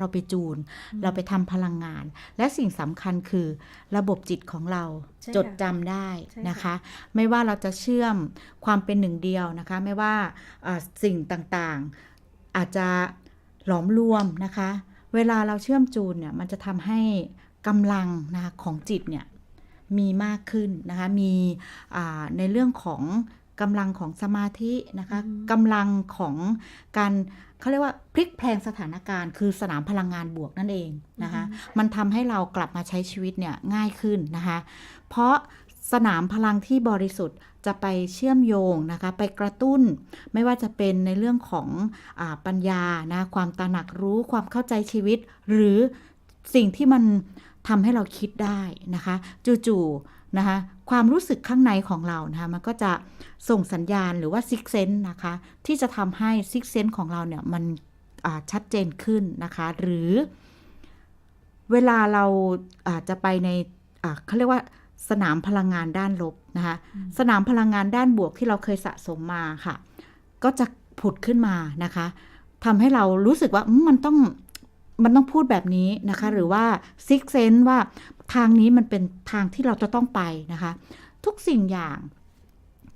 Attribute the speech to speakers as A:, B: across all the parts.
A: เราไปจูน เราไปทำพลังงาน และสิ่งสำคัญคือระบบจิตของเรา
B: ใช่ค่ะ
A: จดจำได้
B: ใช่
A: นะคะ
B: ค่ะ
A: ไม่ว่าเราจะเชื่อมความเป็นหนึ่งเดียวนะคะ ไม่ว่าเอ่อสิ่งต่างๆอาจจะหลอมรวมนะคะ เวลาเราเชื่อมจูนเนี่ยมันจะทำให้กำลังนะคะของจิตเนี่ยมีมากขึ้นนะคะ มีอ่าในเรื่องของ กำลังของสมาธินะคะ
B: อืม
A: กำลังของการเขาเรียกว่าพลิกแพลงสถานการณ์ คือสนามพลังงานบวกนั่นเองนะคะมันทำให้เรากลับมาใช้ชีวิตเนี่ยง่ายขึ้นนะคะเพราะสนามพลังที่บริสุทธิ์จะไปเชื่อมโยงนะคะไปกระตุ้น ไม่ว่าจะเป็นในเรื่องของอาปัญญานะความตระหนักรู้ความเข้าใจชีวิต หรือสิ่งที่มันทำให้เราคิดได้นะคะ จู่ๆ นะคะความรู้สึกข้างในของเรานะคะมันก็จะส่งสัญญาณหรือว่าซิกเซนนะคะ ที่จะทำให้ซิกเซนของเราเนี่ยมันอ่าชัดเจนขึ้นนะคะ หรือเวลาเราอาจจะไปในอ่าเขาเรียกว่าสนามพลังงานด้านลบนะคะสนามพลังงานด้านบวกที่เราเคยสะสมมาค่ะ ก็จะผุดขึ้นมานะคะทำให้เรารู้สึกว่าอืมมันต้องมันต้องพูดแบบนี้นะคะ หรือว่าซิกเซนว่า ทางนี้มันเป็นทางที่เราจะต้องไปนะคะ ทุกสิ่งอย่าง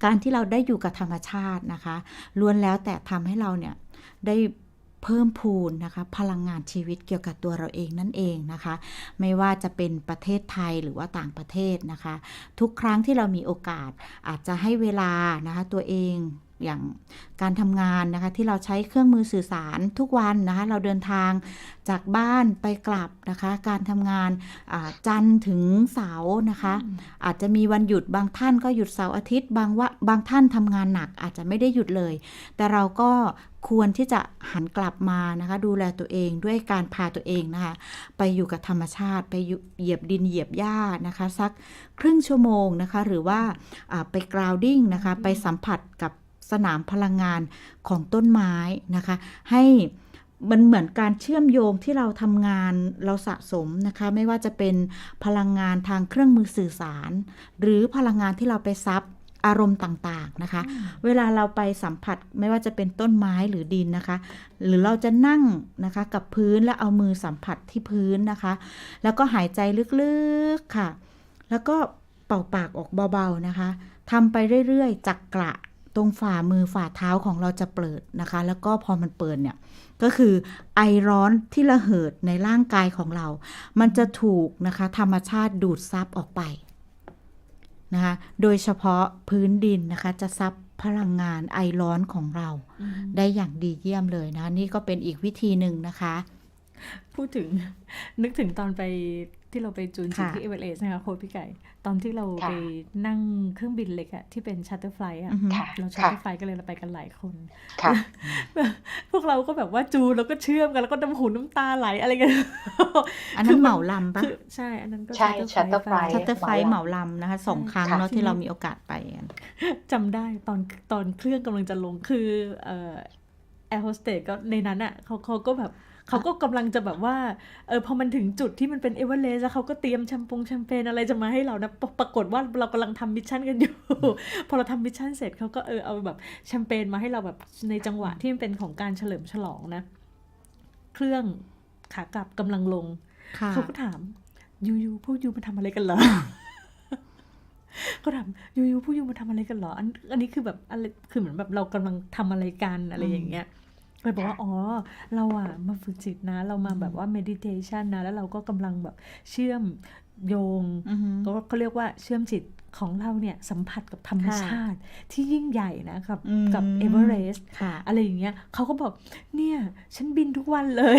A: การที่เราได้อยู่กับธรรมชาตินะคะล้วนแล้วแต่ทำให้เราเนี่ยได้เพิ่มพูนนะคะพลังงานชีวิตเกี่ยวกับตัวเราเองนั่นเองนะคะ ไม่ว่าจะเป็นประเทศไทยหรือว่าต่างประเทศนะคะ ทุกครั้งที่เรามีโอกาสอาจจะให้เวลานะคะตัวเอง อย่างการทำงานนะคะ ที่เราใช้เครื่องมือสื่อสารทุกวันนะคะ เราเดินทางจากบ้านไปกลับนะคะ การทำงานอ่าจันทร์ถึงเสาร์นะคะ อาจจะมีวันหยุดบางท่านก็หยุดเสาร์อาทิตย์บางว่าบางท่านทำงานหนักอาจจะไม่ได้หยุดเลย แต่เราก็ควรที่จะหันกลับมานะคะ ดูแลตัวเองด้วยการพาตัวเองนะคะ ไปอยู่กับธรรมชาติ ไปอยู่เหยียบดินเหยียบหญ้านะคะ สักครึ่งชั่วโมงนะคะ หรือว่าอ่าไปกราวดิ้งนะคะ ไปสัมผัสกับ สนามพลังงานของต้นไม้นะคะ ให้มันเหมือนการเชื่อมโยงที่เราทำงานเราสะสมนะคะ ไม่ว่าจะเป็นพลังงานทางเครื่องมือสื่อสาร หรือพลังงานที่เราไปซับอารมณ์ต่างๆนะคะ เวลาเราไปสัมผัสไม่ว่าจะเป็นต้นไม้หรือดินนะคะ หรือเราจะนั่งนะคะกับพื้นแล้วเอามือสัมผัสที่พื้นนะคะ แล้วก็หายใจลึกๆค่ะ แล้วก็เป่าปากออกเบาๆนะคะทำไปเรื่อยๆจักกระ ตรงฝ่ามือฝ่าเท้าของเราจะเปิดนะคะ แล้วก็พอมันเปิดเนี่ยก็คือไอร้อนที่ระเหิดในร่างกายของเรา มันจะถูกนะคะธรรมชาติดูดซับออกไปนะคะโดยเฉพาะพื้นดินนะคะจะซับพลังงานไอร้อนของเรา ได้อย่างดีเยี่ยมเลยนะคะนี่ก็เป็นอีกวิธีหนึ่งนะคะ
B: พูดถึงนึกถึงตอนไป ที่เราไปจูนจิต
A: ค่ะ
B: ที่เอเวอเรสต์นะคะโค้ชพี่ไก่ ตอนที่เรา
C: ค่ะ
B: ไปนั่งเครื่องบินเล็กอะที่เป็นชัตเตอร์ไฟล์อะ
A: อือฮึ
C: ค่ะ
B: เราชัต
C: ค่ะ
B: เตอร์ไฟล์ก็เลยเราไปกันหลายคน
C: ค่ะ
B: พวกเราก็แบบว่าจูนแล้วก็เชื่อมกันแล้วก็น้ำหูน้ำตาไหลอะไรกัน
A: อันนั้นเหมาลำปะ
B: คือใช่ อันนั้นก็
C: ใช่
B: Shutterfly
C: Shutterfly
A: ชัตเตอร์ไฟ
C: เหมาลำ
A: เหมาลำนะคะสองครั้ง
C: ค่ะ
A: เนาะที่เรามีโอกาสไปกัน
B: จำได้ตอนตอนเครื่องกำลังจะลงคือเอ่อแอร์โฮสเตสก็ในนั้นอะเขาเขาก็แบบ เขาก็กำลังจะแบบว่าเออพอมันถึงจุดที่มันเป็นเอเวอเรสต์แล้วเขาก็เตรียมแชมปงแชมเปญอะไรจะมาให้เรานะปปรากฏว่าเรากำลังทำมิชชั่นกันอยู่ พอเราทำมิชชั่นเสร็จเขาก็เออเอาแบบแชมเปญมาให้เราแบบในจังหวะที่มันเป็นของการเฉลิมฉลองนะ เครื่องขากลับกำลังลง
A: ค่ะ
B: เขาก็ถามยูยูพวกยูมาทำอะไรกันเหรอเขาถามยูยูพวกยูมาทำอะไรกันเหรออันอันนี้คือแบบอะไรคือเหมือนแบบเรากำลังทำอะไรกันอะไรอย่างเงี้ย เลยบอกว่า อ๋อ เราอะมาฝึกจิตนะ เรามาแบบว่า meditation นะ แล้วเราก็กำลังแบบเชื่อมโยง
A: อือฮึ
B: ก็เขาเรียกว่าเชื่อมจิตของเราเนี่ยสัมผัสกับธรรม
A: ค่ะ
B: ชาติที่ยิ่งใหญ่นะกับ
A: อืม
B: กับเอเวอเรสต์
A: ค่ะ
B: อะไรอย่างเงี้ยเขาก็บอกเนี่ย ฉันบินทุกวันเลย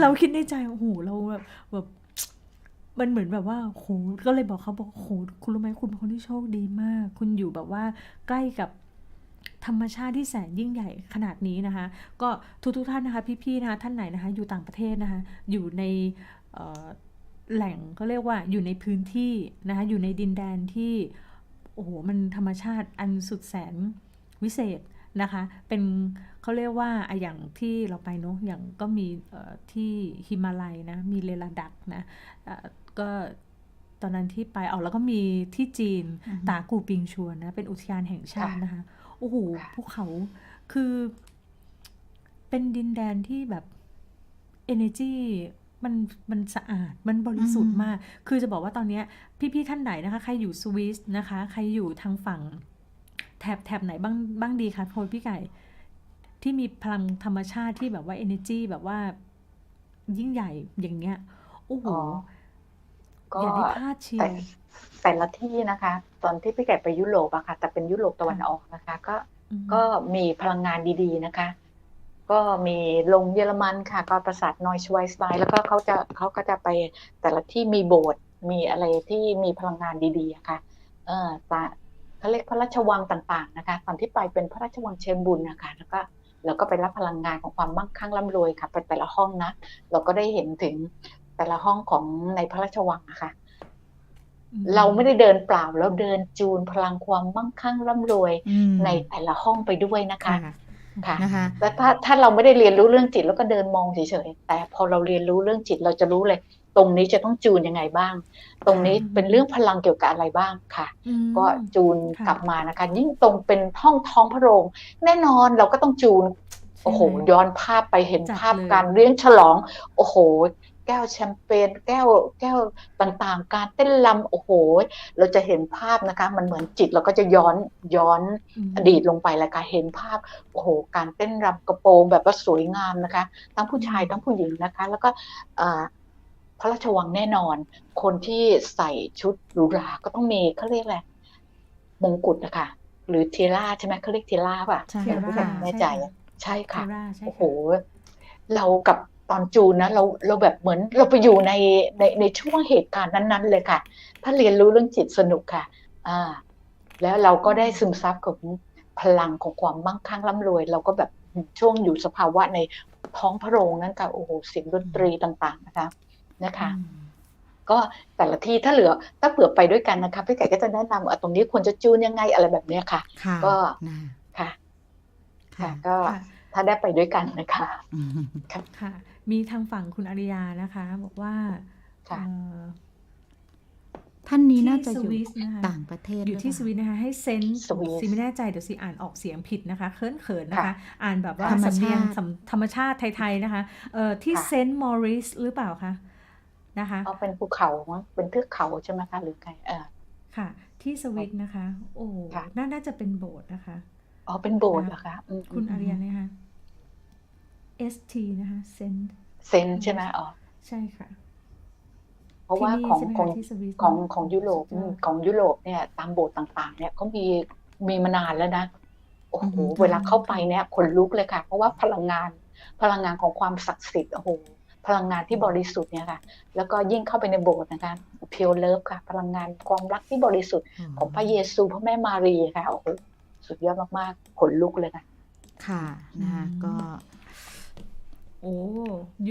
B: เราคิดในใจโอ้โหเราแบบแบบมันเหมือนแบบว่าโหก็เลยบอกเขาบอกโหคุณรู้ไหมคุณเป็นคนที่โชคดีมาก คุณอยู่แบบว่าใกล้กับ ธรรมชาติที่แสนยิ่งใหญ่ขนาดนี้นะคะ ก็ทุกทุกๆท่านนะคะ พี่ๆนะคะท่านไหนนะคะ อยู่ต่างประเทศนะคะ อยู่ในเอ่อแหล่งก็เรียกว่าอยู่ในพื้นที่นะคะอยู่ในดินแดนที่โอ้โหมันธรรมชาติอันสุดแสนวิเศษนะคะ เป็นเขาเรียกว่าอะอย่างที่เราไปเนอะอย่างก็มีเอ่อที่ฮิมาลัยนะ มีเลลาดักนะเอ่อก็ตอนนั้นที่ไปออกแล้วก็มีที่จีน
A: อือฮึ
B: ตากูปิงชวนนะ เป็นอุทยานแห่งชาตินะคะ โอ้โห
C: ค่ะ
B: ภูเขาคือเป็นดินแดนที่แบบ energy มันมันสะอาดมันบริสุทธิ์
A: อืม
B: มาก คือจะบอกว่าตอนเนี้ยพี่ๆท่านไหนนะคะ ใครอยู่สวิสนะคะ ใครอยู่ทางฝั่งแถบแถบไหนบ้างบ้างดีคะโพลพี่ไก่ ที่มีพลังธรรมชาติที่แบบว่า energy แบบว่ายิ่งใหญ่อย่างเงี้ยโอ้โห
C: อ๋อ ก็
B: อย่าได้พลาดเชีย
C: แต่
B: ว
C: แต่ละที่นะคะ ตอนที่พี่ไก่ไปยุโรปอะค่ะ แต่เป็นยุโรปตะวันออกนะคะ ก็
B: อืม
C: ก็มีพลังงานดีๆนะคะ ก็มีลงเยอรมันค่ะ ก็ปราสาทนอยชไวสไบแล้วก็เขาจะเขาก็จะไปแต่ละที่มีโบสถ์มีอะไรที่มีพลังงานดีๆอะค่ะ เออตาเขาเรียกพระราชวังต่างๆนะคะ ตอนที่ไปเป็นพระราชวังเชิงบุญนะคะ แล้วก็เราก็ไปรับพลังงานของความมั่งคั่งร่ำรวยค่ะ ไปแต่ละห้องนะ เราก็ได้เห็นถึง แต่ละห้องของในพระราชวังนะคะ
B: อืม
C: เราไม่ได้เดินเปล่าเราเดินจูนพลังความมั่งคั่งร่ำรวย
A: อืม
C: ในแต่ละห้องไปด้วยนะคะ
A: ค่ะ
C: ค่ะ
A: นะคะ
C: แล้วถ้าถ้าเราไม่ได้เรียนรู้เรื่องจิตแล้วก็เดินมองเฉยๆแต่พอเราเรียนรู้เรื่องจิตเราจะรู้เลย ตรงนี้จะต้องจูนยังไงบ้าง ตรงนี้เป็นเรื่องพลังเกี่ยวกับอะไรบ้างค่ะ
B: อืม
C: ก็จูน
B: ค่ะ
C: กลับมานะคะ ยิ่งตรงเป็นห้องท้องพระโรงแน่นอนเราก็ต้องจูนโอ้โห
B: ใช่ไหม
C: ย้อนภาพไปเห็น
B: จัด
C: ภาพ
B: เลย
C: การเลี้ยงฉลอง โอ้โหแก้วแชมเปญแก้วแก้วต่างๆ การเต้นรำโอ้โห เราจะเห็นภาพนะคะ มันเหมือนจิตเราก็จะย้อนย้อน
B: ม
C: อดีตลงไปแล้วค่ะเห็นภาพโอ้โห การเต้นรำกระโปรงแบบว่าสวยงามนะคะ ทั้งผู้ชายทั้งผู้หญิงนะคะ แล้วก็อ่าพระราชวังแน่นอน คนที่ใส่ชุดหรูหราก็ต้องมีเขาเรียกอะไรมงกุฎนะคะหรือเทล่าใช่ไหมเขาเรียกเทล่าป่ะ
A: ใช่
C: เดี๋ยวพี่แแน่ใจอะใช่
B: คา
C: ค่ะ
B: ร่าใช่
C: โอ้โห
B: ค่ะ
C: เรากับ ตอนจูนนะเราเราแบบเหมือนเราไปอยู่ในในในช่วงเหตุการณ์นั้น ๆ เลยค่ะ ถ้าเรียนรู้เรื่องจิตสนุกค่ะ อ่า แล้วเราก็ได้ซึมซับกับพลังของความมั่งคั่งร่ำรวย เราก็แบบช่วงอยู่สภาวะในท้องพระโรงนั้นค่ะโอ้โหเสียงดนตรีต่าง ๆ นะคะนะคะ
B: อืม
C: ก็แต่ละที่ถ้าเหลือถ้าเผื่อไปด้วยกันนะคะพี่ไก่ก็จะแนะนำว่าตรงนี้ควรจะจูนยังไงอะไรแบบเนี้ยค่ะ
A: ค่ะ
C: ก็
A: นะ
C: ค่ะ
A: ค่ะ
C: ค่ะก็
B: ค่ะ
C: ถ้าได้ไปด้วยกันนะคะ
A: อืม
B: ค่ะ มีทางฝั่งคุณอริยานะคะ บอกว่า
C: ค่ะ
B: เอ่อ
A: ท่านนี้น่าจะ
B: ที่
A: อยู่
B: สวิสนะคะ
A: ต่างประเทศ
B: อยู่ที่
A: ห
B: ส
A: รื
B: วิ
A: เป
B: ต
A: ล่า
B: นะคะ ให้เซนส์
C: สวิส
B: ซีไม่แน่ใจเดี๋ยวซีอ่านออกเสียงผิดนะคะ เขินเขินๆนะคะ
C: ค่ะ
B: อ่านแบบว่า
A: ธรรม
B: สำเนียง
A: ชาติ
B: สำธรรมชาติไทยๆนะคะเอ่อที่
C: ค่ะ
B: เซนต์มอริสหรือเปล่าคะนะคะ
C: เอาเป็นภูเขามั้งเป็นเทือกเขาใช่ไหมคะหรือไงเออ
B: ค่ะ ที่สวิตนะคะ โอ้
C: ค่ะ
B: น่าน่าจะเป็นโบสถ์นะคะ
C: อ๋อเป็นโบสถ์เหรอคะอืม
B: คุณ
C: อืม
B: อาริยานะคะ ST นะคะเซน
C: เซนใช่ไหมอ๋อ
B: ใช่ค่ะ
C: เพราะว่า
B: ที่นี่
C: ของ
B: ใช่ไหม
C: ของ
B: คะที่สวิต
C: ของของยุโรป
B: สุดยอด
C: อืมของยุโรปเนี่ย ตามโบสถ์ต่าง ๆ เนี่ยเขามีมีมานานแล้วนะ โอ้โห
A: อือฮึ
C: เวลาเข้าไปเนี่ยขนลุกเลยค่ะ เพราะว่าพลังงาน พลังงานของความศักดิ์สิทธิ์โอ้โหพลังงานที่บริสุทธิ์เนี่ยค่ะ แล้วก็ยิ่งเข้าไปในโบสถ์นะคะเพียวเลิฟค่ะ พลังงานความรักที่บริสุทธิ์ของพระเยซูพระแม่มารีค่ะโอ้โหสุดยอดมากๆขนลุกเลยค่ะ
A: ค่ะนะคะก็
B: โอ้อยู่